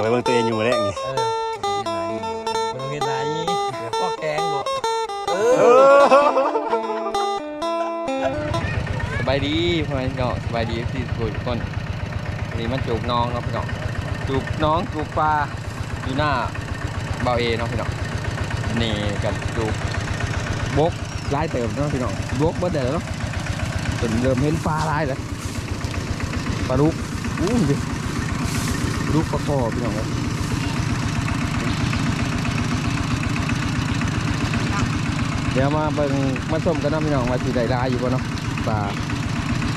ก็ไปเบิ่งตัวเองอยู่มื้อแรกนี่เออมันต้องกินไหนเดี๋ยวพ่อแกงบ่เออสบายดีพ่อแม่พี่น้องสบายดีที่ทุกคนวันนี้มาจูบน้องเนาะพี่น้องจูบน้องจูบปลาอยู่หน้าเบาเอเนาะพี่น้องนี่กันจูบบกลายเติมเนาะพี่น้องบกเบิดเดี๋ยวเนาะจนเริ่มเห็นปลาลายแล้วปลาลูกอู้ดิ ลูกปลาคอบพี่น้องเอ้ยเดี๋ยวมาเบิ่งมาชมกันนะพี่น้องว่าสิได้ลายอยู่บ่เนาะปลา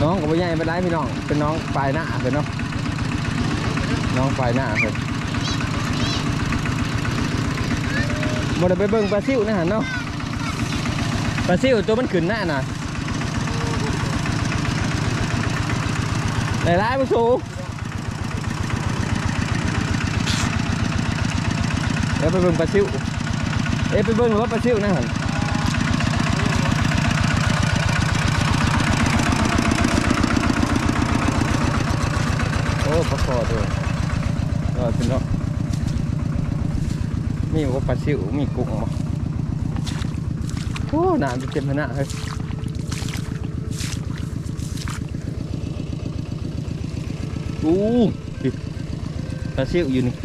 น้องกับพ่อใหญ่เป็นไรพี่น้อง เป็นน้องปลายหน้าเป็นเนาะน้องปลายหน้าเป็นบ่ได้ไปเบิ่งปลาซิวนะฮะเนาะปลาซิวตัวมันขึ้นหน้าน่ะได้ลายบ่สูเดี๋ยวไปเบิ่งปลาซิวเอ้ยไปเบิ่งรถปลาซิวนะฮะโอ้ปลาคอด้วยรอเป็นเนาะมีว่าปลาซิวมีกุ้งมั้โอ้หน้ำจะเต็มพนะเฮ้ยอู้ปลาซิวอยู่นี่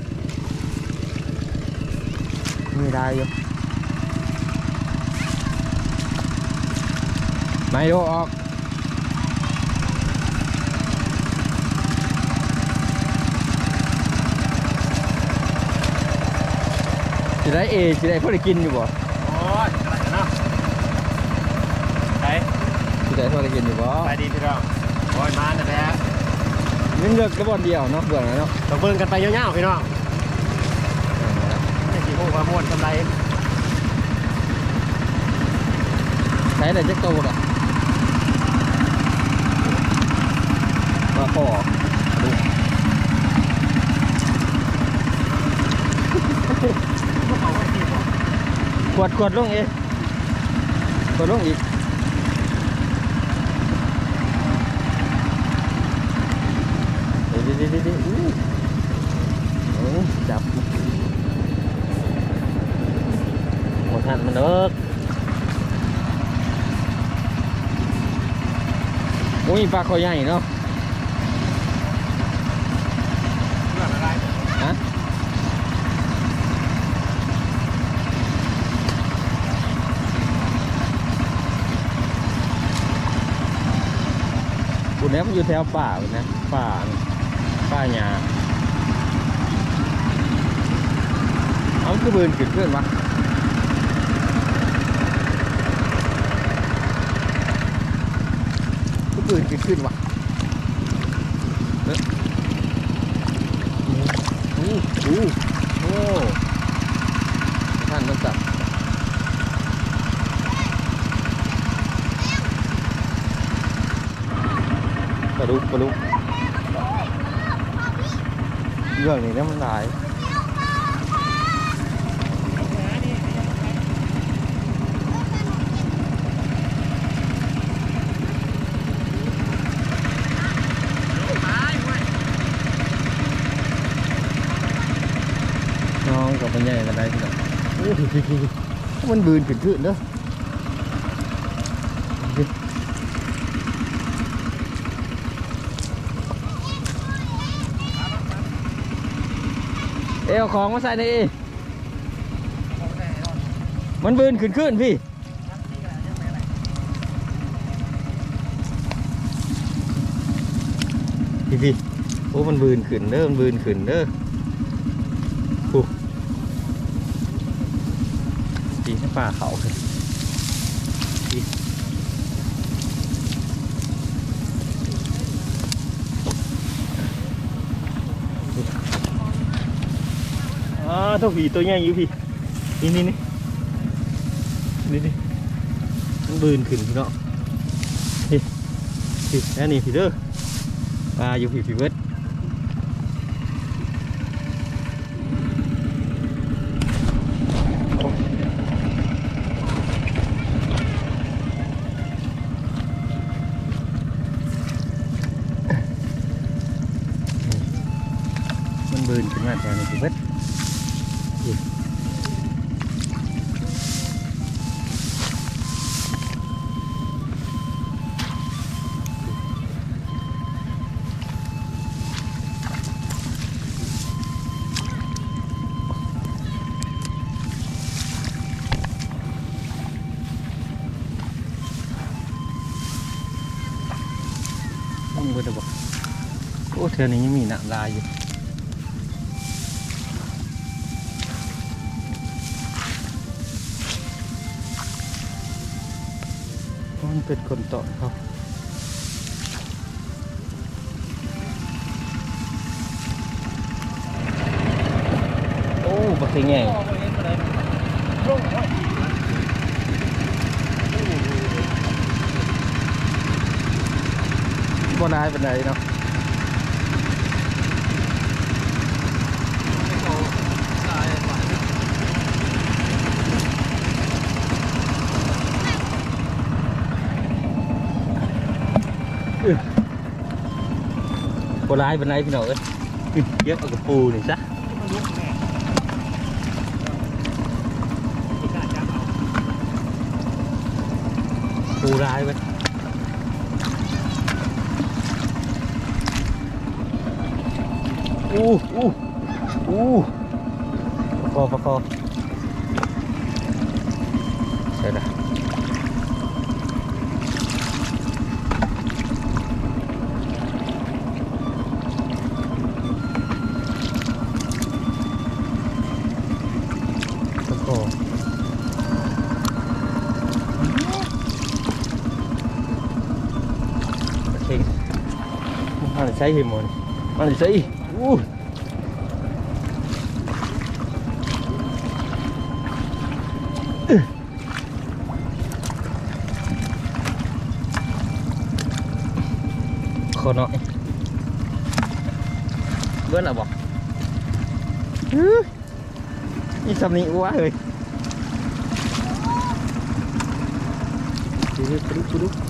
ม่ได้อยู่ไม่โยออกจะได้เอจะได้พอได้กินอยู่บ่โอ้ยอะไรกันเนาะไปจะได้พอได้กินอยู่บ่ไปดีพี่น้องโอ้ยมาแต่นแหละนี่เลือกกระบอกเดียวเนาะเบื่อแล้วเนาะต้องเบิ่งกันไปยาวๆพี่น้อง นี่สิฮู้ว่าม่วนกำไรใช้แต่เจ๊กโตอะมาขอดูขวดขวดลงเอขวดลงอีกเดี๋ยวเดี๋ยวเดี๋ยวเดี๋ยวอู้โอ้จับหมดทันมันเลิก โอ้ยปลาคอใหญ่เนาะเรื่องอะไรฮะบุญนี้มันอยู่แถวป่าบุญนะ ป่า ป่าหญ้าเอาคือบืนขึ้นเพื่อนวะ คืนขึ้นขึ้นวะเอ๊ะอู้อู้โอ้ท่านต้องจับปลาดุกปลาดุกเรื่องนี้เนี่ยมันหลายน้องกับมันใหญ่กันได้ที่ไหนโอ้โห มันบืนขึ้นขึ้นเด้อเอวของมาใส่ในอีมันบืนขึ้นขึ้นพี่พี่พี่โอ้มันบืนขึ้นเด้อมันบืนขึ้นเด้อ โอ้ดีถ้าป่าเขาเลยดีอ่าตัวผีตัวใหญ่อยู่พี่ นี่นี่นี่นี่ดิมันบืนขึ้นพี่เนาะนี่พี่แน่นี่พี่เด้อปลาอยู่พี่พี่เบิดมันบืนขึ้นมาแถวนี้พี่เบิด มึงบ่ได้บอกโอ้เธอนี้ยังมีห เป็นคนต่อเขาโอ้บักเสียงใหญ่โอ้โหเห็นบ่ไงโอ้โหบ่นายเป็นไรเนาะ ร้ายเป็นไรพี่น้องเอ้ยอื้อเก็บเอากระปูนี่ซะมันลุกแน่ที่กล้าจับเอาปูร้ายไปอู้อู้อู้ ใช้หิมมันมันใช้อู้ขอหน่อยเบิ้ลอะบอกอื้อนี่สำนีอ้วเลยดูดูดู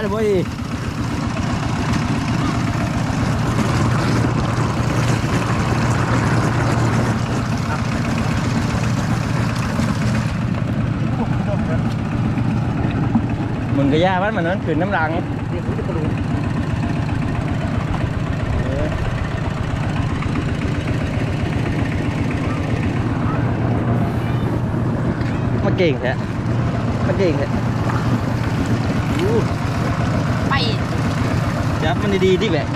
เดี๋ยวร้ายเลยบ่อีมึงก็ย่ามันมันนั้นขืนน้ำรังมาเก่งแท้มาเก่งแท้ จับมันดีๆดิแบะ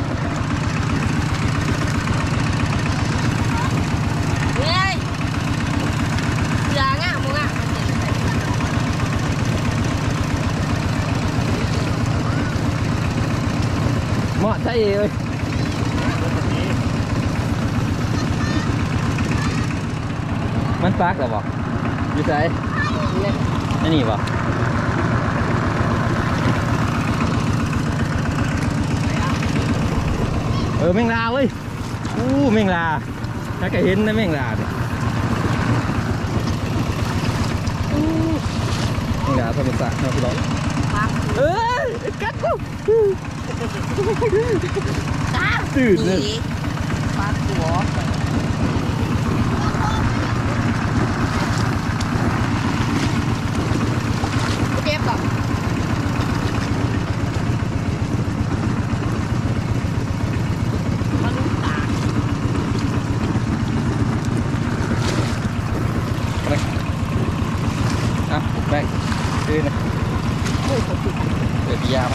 เฮ้ยเสืองอะมึงอะเหมาะใช่เอ้ยมันปากเหรอบอกอยู่ไหนนี่นี่บอก เออแมงลาเว้ยอู้แมงลาถ้าแกเห็นนะแมงลาเนี่ยอู้แมงลาธรรมศาสตร์เนาะพี่น้องปักเอ้ยกัดกูตาตื่นเลยปักหัวเจ็บอะมันตา อะแบกดื้อนะ โอ้ยเขาติด เดี๋ยวพี่ยาว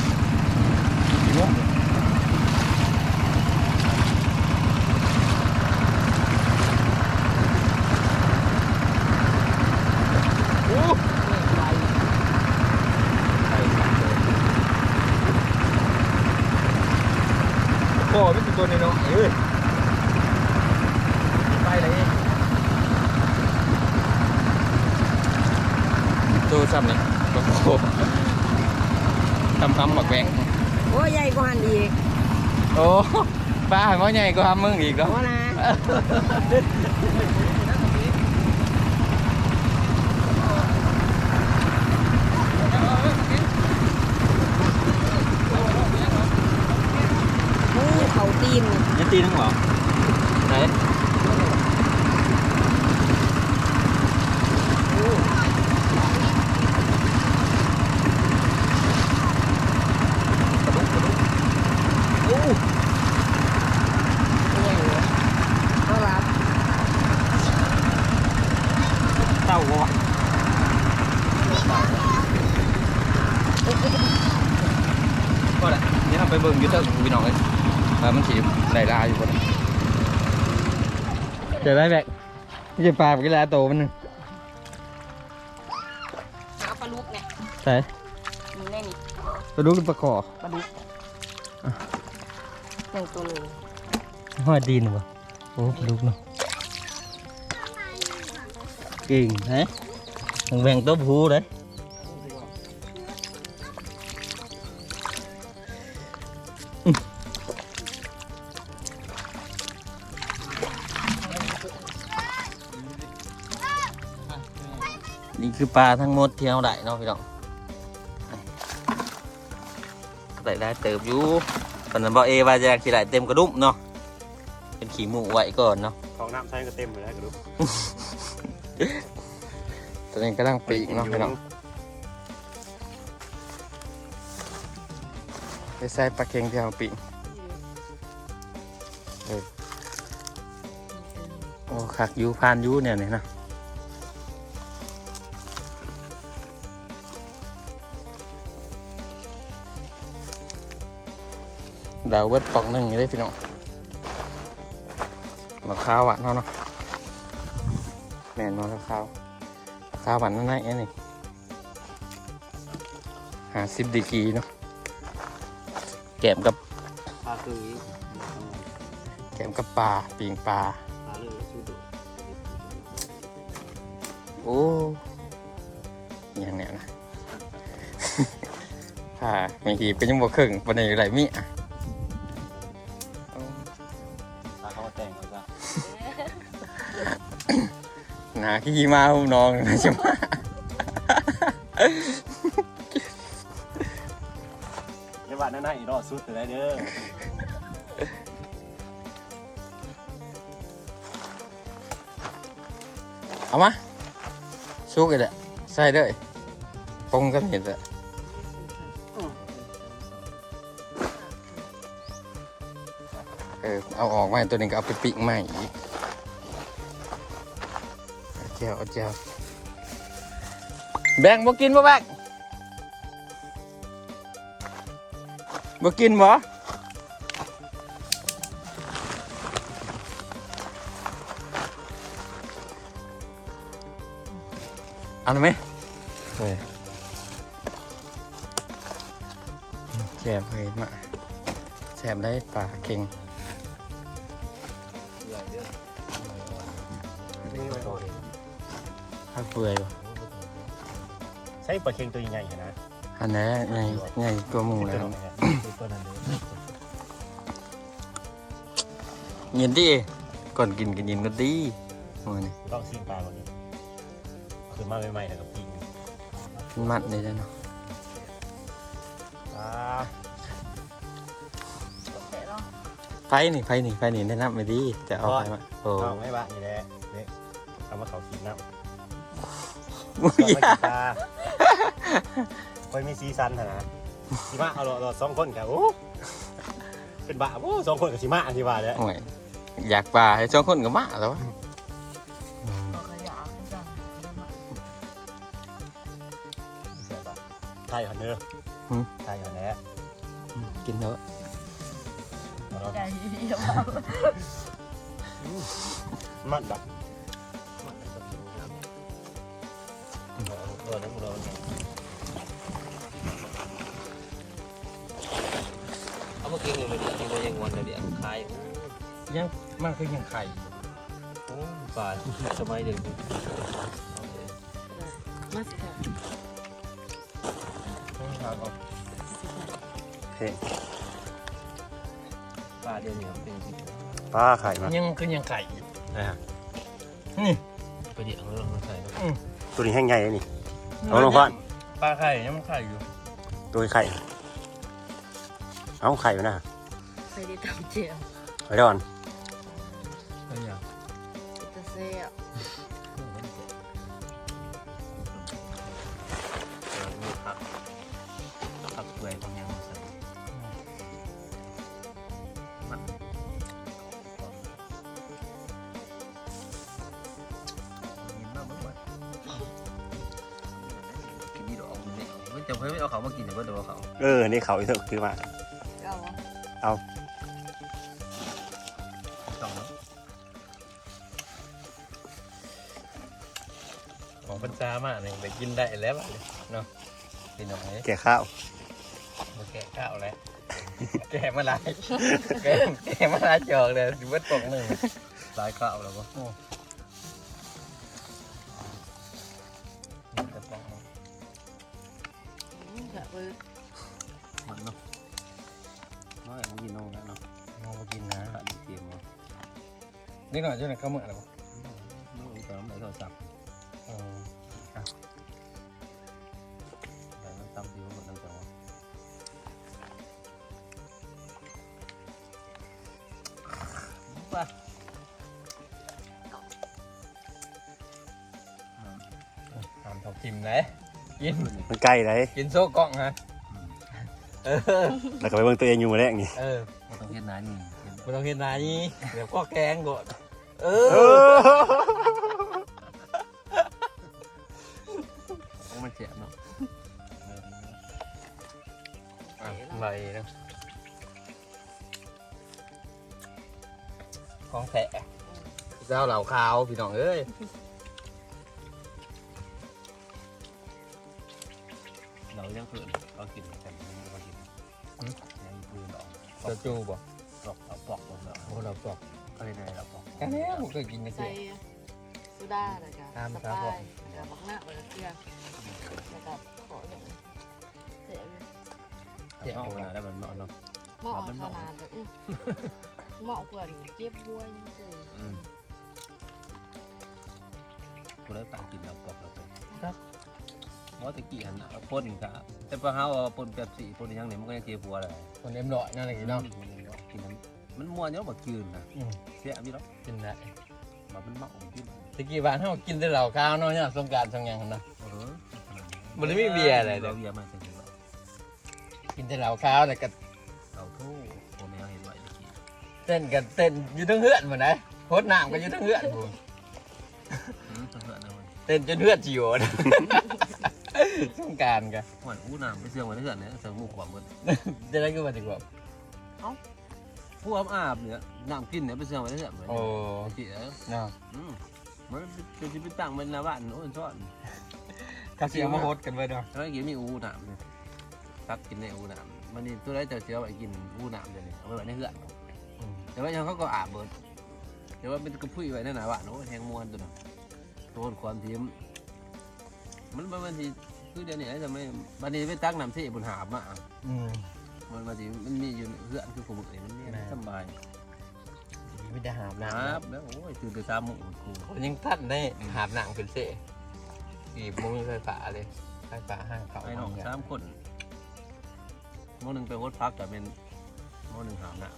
โอ้ ซ้ำนี่โอ้โหทำคำหมักแบง โอ้ยใหญ่กว่าหันอีก โอ้ป้าหม้อใหญ่ก็ทำมึงอีกแล้ว เพราะนะนี่เขาตีน ยันตีนึงเหรอ ไหนโอ้ เอารับ เต้าวัว ก็แหละนี่ทำไปเบิ่งอยูเทิร์กพี่น้องเลยว่ามันขีดได้ลายอยู่บนเจอได้แบกนี่จะปลาไปกี่ลาโตมันหนึงหาปลาลูกเนี่ยใช่มีแน่นี่ตัวดูกปลาขอปลาลูกหนึ่งตัวหนึ่งห้อยดีนวะโอ้ปลาดุกเนาะเก่งฮะแบ่งตัวผู้เลย คือปลาทั้งหมดที่เราได้เนาะพี่น้องได้ได้เติบอยู่ตอนนั้นบอกเอว่าจะขี่ได้เต็มกระดุมเนาะเป็นขี่หมูไว้ก่อนเนาะของน้ำใช้ก็เต็มเลยนะกระดูกตอนนี้กำลังปีกเนาะพี่น้องไปใส่ปลาเค็งที่เราปีกโอ้ขักอยูพานอยูเนี่ยเนี่ยนะ ดาวเวิร์ดปอกหนึ่งอยู่ได้พี่น้องมะพร้าวอะเนาะเนาะแม่นมะพร้าวข้าวหวานนั่นไงนี่หาสิบดีกรีเนาะแกมกับปลาคือแกมกับปลาปีงปลาปลาเลยชูดุโอ้อย่างเนี้ยนะ ค่ะบางทีเป็นยังบ่ครึ่งปานนี้ไรมีอะ หนาขี้มาหุ่น้องนะใช่ไหมในวันนั้นอีรอดสุดเลยเด้อเอามาสู้กันเลยใส่เลยปงกันเห็นเลยเออเอาออกมาตัวหนึงก็เอาไปปิ้งใหม่อีก เอาเจียวเอาเจียวแบ่งบ่กินบ่แบ่งบ่กินบ่เอาหน่อยไหมเฮ้ยแซ่บเลยมาแซ่บได้ปลาเก่ง ข้าวเปื่อยบ่ใช้ปลาเค็งตัวใหญ่ๆนะอันนี้ไงไงตัวหมูแล้วตัวนั้นเลยเย็นดิก่อนกินกันเย็นก็ดีมือนี่ต้องซีนปลาก่อนนี้ขึ้นมาใหม่ๆแล้วก็ปิ้งมันมัดเลยจ้ะเนาะปลาไฟนี่ไฟนี่ไฟนี่แนะนำไปดีจะเอาไปมาโอ้เอาไม่บ้านี่แหละนี่เอามาเขากินน้ำ มึงอาอมาย่าคอยมีซีซันหั่นนะสิมาเอาเราสองคนกับโอ้เป็นบ้าโอ้สองคนกับสิมาสิว่าเลยโอ้ยอยากปลาให้สองคนก็มาแล้วไทยหันเนอร์ไทยหันแหน่กินเถอะเอาเนาะใจดีมากมันแบบ เราเอามากินเลยมันกินมันยังงอนเลยเดี๋ยวคายยังมันคือยังไข่โอ้ป่าสมัยเด็กมาสิค่ะเฮ้ยปลาเดียวเหนียวเป็นจริงปลาไข่มายังคือยังไก่นะฮะไปเดี๋ยวเราลองใส่ตัวนี้แห้งใหญ่เลยนี่ เอาลงก่อนปลาไข่ยังมันไข่อยู่ ตัวไข่ เอาไข่มานะใส่ได้ตามเจียวไปก่อน ออนี่เขาอีกเถอะคือว่าเอาวะต้องเนาะของพันจามากเลยไปกินได้แล้วบัดนี้เนาะพี่น้องเอ้ยแก่ข้าว มาแกะข้าวแล้วแกะมาหลายแกะแกะมาหลายจอกเลยอยู่วัดตกหนึ่งลายข้าวแล้วก็นี่กระป๋อง อืมแบบเออ มันเนาะน้อยมันกินน้องแล้วเนาะเอามากินนะขาดเตรียมมานี่หน่อยเจ้าหน่อยข้าวเหมือนอะไรวะน้องตอนไหนโทรศัพท์เออแต่มันตำที่ว่าหมดน้ำจังวะป่ะทำทอกทิมเลยกินมันใกล้เลยกินโซ่กล้องฮะ เออแล้วก็ไปเบิ่งตัวเองอยู่มาแรกนี่เออมันต้องเฮ็ดนานนี่เฮ็ดไม่ต้องเห็นนายนี่เดี๋ยวก็แกงโดดเอเอออให้มันเจ็บเนาะใบนะของแท้เจ้าเหล่าขาวพี่น้องเอ้ย เรายังเพื่อนเรากินกันเรากินยังคืนดอกเจ้าจูบ่ดอกเราปอกเราโอ้เราปอกก็เลยได้เราปอกกันแน่ผมเคยกินกันเสีใส่ยสุดาแล้วก็ตามสครับไปผมร์แล้วก็บักหน้าแล้วก็เกลือแล้วก็ขออย่างเสียบเจ็บเอาแล้วมันเนาะเนาะเหมาะขนาดเลยอื้อเหมาะกว่าเก็บบัวยังไงกูได้ปากกินเราปอกเราไป มอตะกี้หันพ่นครับแต่ปลาเฮาพ่นแบบสีพ่นยังเนี่ยมันก็ยังเจ็บหัวเลยคนเอ็มร้อยนั่นแหละกินเนาะกินมันมัวเนาะแบบจืดนะอืมเสียมีหรอกินได้แบบมันเมากินตะกี้บ้านเขากินแต่เหล่าขาวเนาะเนี่ยสงกรารสงหยังหั่นเนาะเออมันไม่มีเบียร์อะไรเราเด้อเบียร์มาจริงกินแต่เหล่าขาวแต่ก็ๆเราทู่โอเมลเห็นไว้ตะกี้เต้นกันเต้นอยู่ทั้งเฮือนเหมือนไดโคตรน้ำก็อยู่ทั้งเฮือนพู้นอืมเพื่อนๆนะมันเต้นจนเฮือนจิโยน สงกรารกันหวานอู้น้ำไปเสื่อมไว้เพื่อนเนี่ยเสื่อมหมูขวบหมดจะได้ก็มาถึงแบบผู้อาบอาบเนี่ยน้ำกินเนี่ยไปเสื่อมไว้เพื่อนเหมือนโอ้จีเออเนาะอืมมันเป็นชีวิตต่างเป็นนาบ้านโอ้ยชอบเขาเสียมาโฮสกันไว้เนาะถ้ากินมีอูน้ำเนี่ยตักกินในอูน้ำมันนี่ตัวไรเจ้าเสียไปกินอูน้ำเดี๋ยวนี้เอาไว้ไว้ในเพื่อนอืมแต่ว่ายังเขาก็อาบเบิดแต่ว่าเป็นกระพุ้ยไว้ในหนาบ้านโอ้ยแหงมวนตัวน่ะตัวความทีมมันบางที คือเดี๋ยวนี้จะไม่บันนี้ไปตักน้ำที่บนหาบมาอืมมันบางทีมันมีอยู่เพื่อนคือผมเองมันมีแน่สบายไม่ได้หาบคน้ำรับแล้วโอ้ยตื่นแต่เช้าหมู่กูมันยังทันได้หาบหนังเป็นเสะกีบมือไฟฟ้าเลยไฟฟ้าห้างเขาไอ้น้องสามคนโมหนึ่งไปวดพักแต่เป็นโมหนึ่งหามหนาม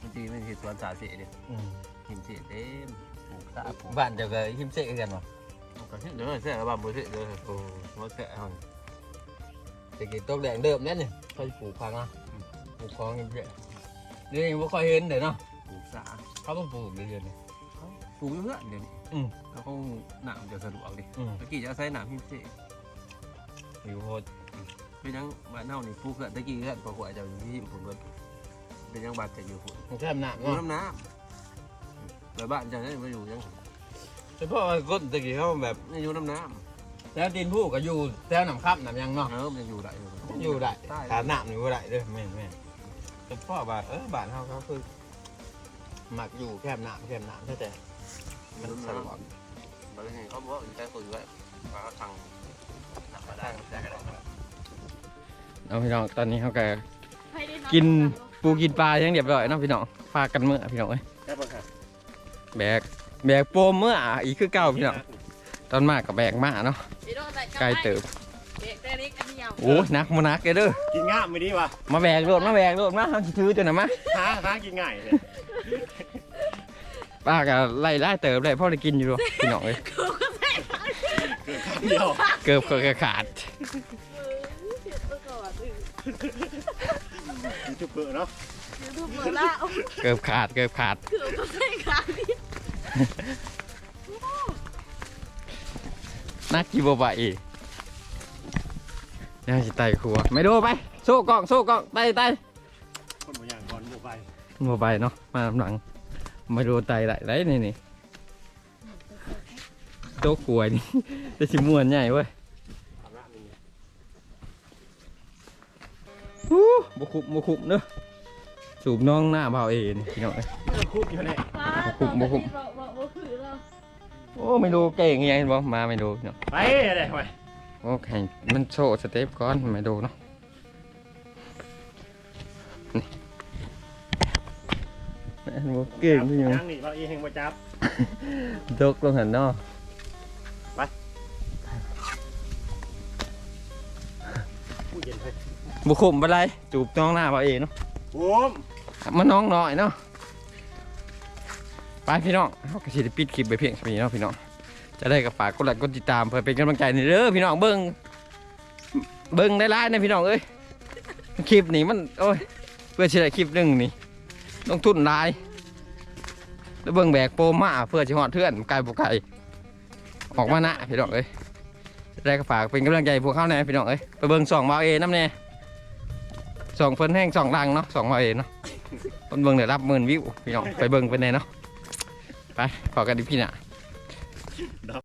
บางทีไม่เห็นสวนสาเสียเดียวอืมหินเสียเต็มปลูกสาปลูกบ้านเดียวกับหิมเสะกันวะก็เดี๋ยวเสียบ้านบุเสียเดี๋ยวโอ้ว่าเสียหังแต่กีตกแดงเดิมเนี่ยนี่เขาจะปลูกพังอะปลูกคลองหิมเสะเดี๋ยวนี้ไม่ค่อยเห็นเลยเนาะปลูกสาเขาต้องปลูกเรื่อ ยๆนี่ปลูกเยอะๆเดี๋ยวนี้อืมแล้วก็หนามจะสะดวกดิอืมตะกี้จะใช้หนามหินเสียอยู่โฮดเป็นยังบ้านเน่านี่ปลูกเกิดตะกี้เกิดพอหัวจะอยู่ที่ผมเกิดเป็นยัง แค่หนักอยู่เนาะน้ำน้ำแต่บ้านจะได้มาอยู่ยังเฉพาะว่าก้นตะกี้เขาแบบไม่อยู่น้ำน้แล้วดินผู้ก็อยู่แถวน้ำคับน้ำยังำเนาะ เออมันอยู่ได้อยู่อยู่ได้ได้ถามน้ำอยู่ได้เด้อแม่นแม่นเฉพาะว่าเออบ้านเขาเขาคือหมักอยู่แคบน้ำแคบน้ำแท้แต่มันสะดวกบางทีเขาบอกว่าอยู่ใต้คนไว้ปลาทางหนักมาได้ได้ก็ได้เอาพี่น้องตอนนี้เขาก็ให้ได้กินปูกินปลายังเรียบร้อยเนาะพี่น้องพากันเมื่อพี่น้องเอ้ยแค่บ่ค่ะแบก แบกโปมเมื่ออีกคือเก่าพี่น้องตอนมากกับแบกมาเนาะพี่โดนใส่ไกลเติบเด็กแต่เล็กอันเดียวโอ้ยนักมานักเลยเด้อกินง่ามไม่ดีวะมาแบกโดดมาแบกโดดมาเอาสิถือจนนะมาหาหากินง่ายเลยป้าก็ไล่ไล่เติบได้พ่อได้กินอยู่หรอกพี่น้องเอ้ยกูก็ใส่เกิดคำเดียวเกือบเกือบขาดมือเสียตัวก่อนอือยูทูบเบอร์เนาะยูทูบเบอร์ละเอาเกือบขาดเกือบขาดคือก็ใส่ขาดิ นักกีบไหวน่าสิไต่ครัวไม่ดูไปสู้กล้องสู้กล้องไต่ไต่คนบางอย่างก่อนโมไปโมบายเนาะมาหลังไม่ดูไต่ได้ไรนี่นี่โต๊ะกล้วยนี่จะสิม่วนใหญ่เว้ยทำละนี่ฮู้บุคุบบุคุบเนอะสูบน้องหน้าเบาเอ็นพี่น้องเอ้ยคุกอยู่เนี่ยป้าคุมบ่คุมบอกบอกบอกคือเรา โอ้ไม่ดูเก่งยังไงเห็นบ่มาไม่ดูเนาะไปอะไรไปโอ้แข่งมันโชว์สเต็ปก่อนไม่ดูเนาะนี่เห็นบ่เก่งพี่ยังยังนี่เราเองเฮงมาจับตกลงหันเนาะผู้เย็นเลยบุคุมไปไรจูบน้องหน้าเบาเอ็นเนาะโอ้มมาน้องหน่อยเนาะ ไปพี่น้องเขาก็สิได้ปิดคลิปไปเพียงเท่านี้เนาะพี่น้องจะได้กับฝากกดไลค์กดติดตามเพื่อเป็นกำลังใจนี่เด้อพี่น้องเบิ้งเบิ้งได้ไลน์นะพี่น้องเอ้ยคลิปนี้มันโอ้ยเพื่อจะได้คลิปหนึ่งนี่ต้องทุนหลายแล้วเบิ้งแบกโปมาเพื่อจะหอดเทื่อนไกลบุไก่ออกมานะพี่น้องเอ้ยได้กับฝากเป็นกำลังใจให้พวกเขาแน่พี่น้องเอ้ยไปเบิ้งสองเบาเอน้ำแน่สองเพิ่นแห้งสองดังเนาะสองเบาเอเนาะคนเบิ่งได้รับหมื่นวิวพี่น้องไปเบิ่งไปไหนเนาะ ไปขอกันดิพี่น่ะ